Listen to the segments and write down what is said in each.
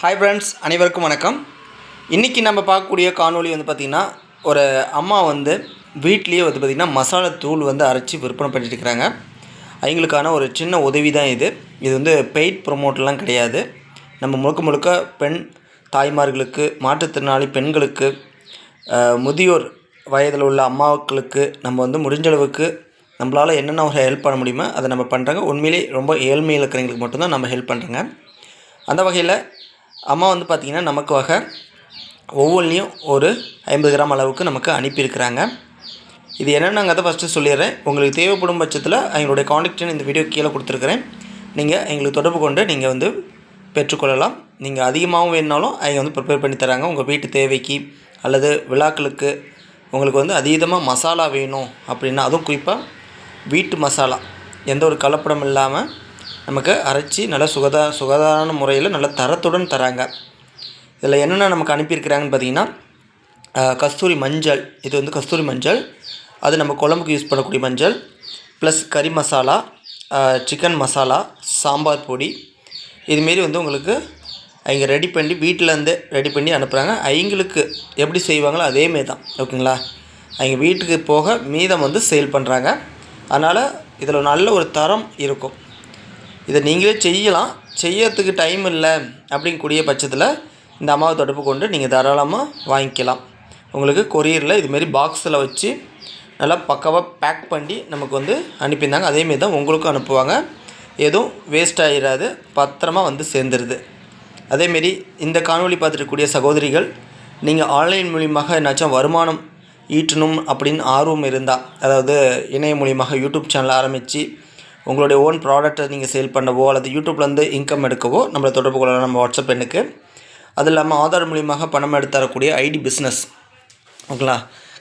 Hi friends அனைவருக்கும் வணக்கம். இன்றைக்கி நம்ம பார்க்கக்கூடிய காணொளி வந்து பார்த்திங்கன்னா ஒரு அம்மா வந்து வீட்லேயே வந்து பார்த்திங்கன்னா மசாலா தூள் வந்து அரைச்சி விற்பனை பண்ணிட்டு இருக்கிறாங்க. அவங்களுக்கான ஒரு சின்ன உதவி தான் இது. இது வந்து பெய்ட் ப்ரொமோட்லாம் கிடையாது. நம்ம முழுக்க முழுக்க பெண் தாய்மார்களுக்கு மாற்றுத்திறனாளி பெண்களுக்கு முதியோர் வயதில் உள்ள அம்மாக்களுக்கு நம்ம வந்து முடிஞ்சளவுக்கு நம்மளால் என்னென்ன ஒரு ஹெல்ப் பண்ண முடியுமோ அதை நம்ம பண்ணுறாங்க உண்மையிலேயே ரொம்ப ஏழ்மையில் இருக்கிறவங்களுக்கு மட்டும்தான் நம்ம ஹெல்ப் பண்ணுறோங்க அந்த வகையில் அம்மா வந்து பார்த்திங்கன்னா நமக்காக ஒவ்வொன்றிலையும் ஒரு ஐம்பது கிராம் அளவுக்கு நமக்கு அனுப்பியிருக்கிறாங்க. இது என்னென்னங்கிறத ஃபஸ்ட்டு சொல்லிடுறேன். உங்களுக்கு தேவைப்படும் பட்சத்தில் எங்களுடைய காண்டாக்ட் இந்த வீடியோ கீழே கொடுத்துருக்குறேன். நீங்கள் எங்களுக்கு தொடர்பு கொண்டு நீங்கள் வந்து பெற்றுக்கொள்ளலாம். நீங்கள் அதிகமாகவும் வேணுனாலும் அவங்க வந்து ப்ரிப்பேர் பண்ணி தராங்க. உங்கள் வீட்டு தேவைக்கு அல்லது விழாக்களுக்கு உங்களுக்கு வந்து அதீதமாக மசாலா வேணும் அப்படின்னா அதுவும் குறிப்பாக வீட்டு மசாலா. எந்த ஒரு கலப்படம் இல்லாமல் நமக்கு அரைச்சி நல்ல சுகதா சுகாதார முறையில் நல்ல தரத்துடன் தராங்க. இதில் என்னென்ன நமக்கு அனுப்பியிருக்கிறாங்கன்னு பார்த்தீங்கன்னா கஸ்தூரி மஞ்சள். இது வந்து கஸ்தூரி மஞ்சள். அது நம்ம குழம்புக்கு யூஸ் பண்ணக்கூடிய மஞ்சள். ப்ளஸ் கறி மசாலா சிக்கன் மசாலா சாம்பார் பொடி. இதுமாரி வந்து உங்களுக்கு அவங்க ரெடி பண்ணி வீட்டிலேருந்து ரெடி பண்ணி அனுப்புகிறாங்க அவங்களுக்கு எப்படி செய்வாங்களோ அதேமாரி தான். ஓகேங்களா? அவங்க வீட்டுக்கு போக மீதம் வந்து சேல் பண்ணுறாங்க அதனால் இதில் நல்ல ஒரு தரம் இருக்கும். இதை நீங்களே செய்யலாம். செய்யறதுக்கு டைம் இல்லை அப்படிங்கக்கூடிய பட்சத்தில் இந்த அம்மாவை தொடர்பு கொண்டு நீங்கள் தாராளமாக வாங்கிக்கலாம். உங்களுக்கு கொரியரில் இதுமாரி பாக்ஸில் வச்சு நல்லா பக்காவாக பேக் பண்ணி நமக்கு வந்து அனுப்பியிருந்தாங்க. அதேமாரி தான் உங்களுக்கும் அனுப்புவாங்க. எதுவும் வேஸ்ட் ஆகிடாது பத்திரமா வந்து சேர்ந்துருது. அதேமாரி இந்த காணொலி பார்த்துருக்கக்கூடிய சகோதரிகள் நீங்கள் ஆன்லைன் மூலியமாக என்னாச்சும் வருமானம் ஈட்டணும் அப்படின்னு ஆர்வம் இருந்தால் அதாவது இணைய மூலியமாக யூடியூப் சேனல் ஆரம்பித்து உங்களுடைய ஓன் ப்ராடக்ட்டை நீங்கள் சேல் பண்ணவோ அல்லது யூடியூப்லேருந்து இன்கம் எடுக்கவோ நம்மளை தொடர்பு கொள்ளலாம். நம்ம வாட்ஸ்அப் எண்ணுக்கு. அது இல்லாமல் ஆதார் மூலியமாக பணம் எடுத்து தரக்கூடிய ஐடி பிஸ்னஸ் ஓகேங்களா?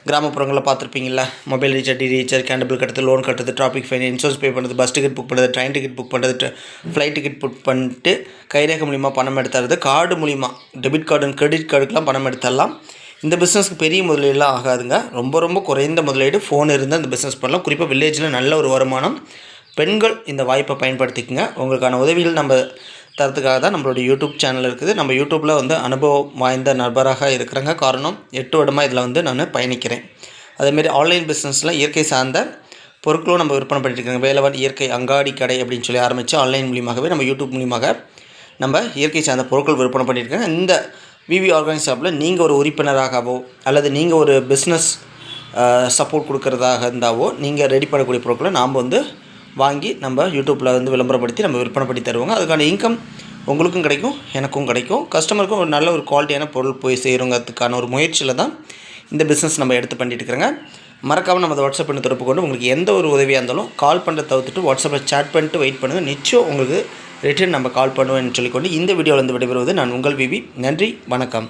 கிராமப்புறங்களில் பார்த்துருப்பீங்களா mobile recharge D recharge cable கட்டுறது லோன் கட்டுறது டிராஃபிக் ஃபைன் இன்சூரன்ஸ் பே பண்ணுறது பஸ் டிக்கெட் புக் பண்ணுறது ட்ரெயின் டிக்கெட் புக் பண்ணுறது ஃப்ளைட் டிக்கெட் புக் பண்ணிட்டு கைரேகை மூலிமா பணம் எடுத்துறது கார்டு மூலிமா டெபிட் கார்டு அண்ட் கிரெடிட் கார்டுக்கெலாம் பணம் எடுத்துடலாம் இந்த பிஸ்னஸ்க்கு பெரிய முதலீடுலாம் ஆகாதுங்க. ரொம்ப ரொம்ப குறைந்த முதலீடு ஃபோன் இருந்தால் இந்த பிஸ்னஸ் பண்ணலாம். குறிப்பாக வில்லேஜில் நல்ல ஒரு வருமானம் பெண்கள் இந்த வாய்ப்பை பயன்படுத்திக்கங்க. உங்களுக்கான உதவிகள் நம்ம தரத்துக்காக தான் நம்மளுடைய யூடியூப் சேனல் இருக்குது. நம்ம யூடியூப்பில் வந்து அனுபவம் வாய்ந்த நபராக இருக்கிறேங்க. காரணம் எட்டு வருடமாக இதில் வந்து நான் பயணிக்கிறேன். அதேமாரி ஆன்லைன் பிஸ்னஸில் இயற்கை சார்ந்த பொருட்களும் நம்ம விற்பனை பண்ணிட்டு இருக்கோங்க. வேலவன் இயற்கை அங்காடி கடை அப்படின்னு சொல்லி ஆரம்பித்து ஆன்லைன் மூலியமாகவே நம்ம யூடியூப் மூலியமாக நம்ம இயற்கை சார்ந்த பொருட்கள் விற்பனை பண்ணியிருக்கோங்க இந்த விவி ஆர்கானிக் ஷாப்பில் நீங்கள் ஒரு உறுப்பினராகவோ அல்லது நீங்கள் ஒரு பிஸ்னஸ் சப்போர்ட் கொடுக்குறதாக இருந்தாவோ நீங்கள் ரெடி பண்ணக்கூடிய பொருட்களை நாம் வந்து வாங்கி நம்ம யூடியூப்பில் வந்து விளம்பரப்படுத்தி நம்ம விற்பனை பண்ணி தருவோங்க. அதுக்கான இன்கம் உங்களுக்கும் கிடைக்கும் எனக்கும் கிடைக்கும். கஸ்டமருக்கும் ஒரு நல்ல ஒரு குவாலிட்டியான பொருள் போய் சேருங்கிறதுக்கான ஒரு முயற்சியில் தான் இந்த பிஸ்னஸ் நம்ம எடுத்து பண்ணிட்டு இருக்கிறோங்க. மறக்காமல் நம்ம வாட்ஸ்அப் பண்ணி தொடர்பு கொண்டு உங்களுக்கு எந்த ஒரு உதவியாக இருந்தாலும் கால் பண்ணுறத தவிர்த்துட்டு வாட்ஸ்அப்பில் சேட் பண்ணிட்டு வெயிட் பண்ணுங்கள் நிச்சயம் உங்களுக்கு ரிட்டர்ன் நம்ம கால் பண்ணுவேன்னு சொல்லிக்கொண்டு இந்த வீடியோவில் வந்து விடைபெறுவது நான் உங்கள் விவி நன்றி வணக்கம்.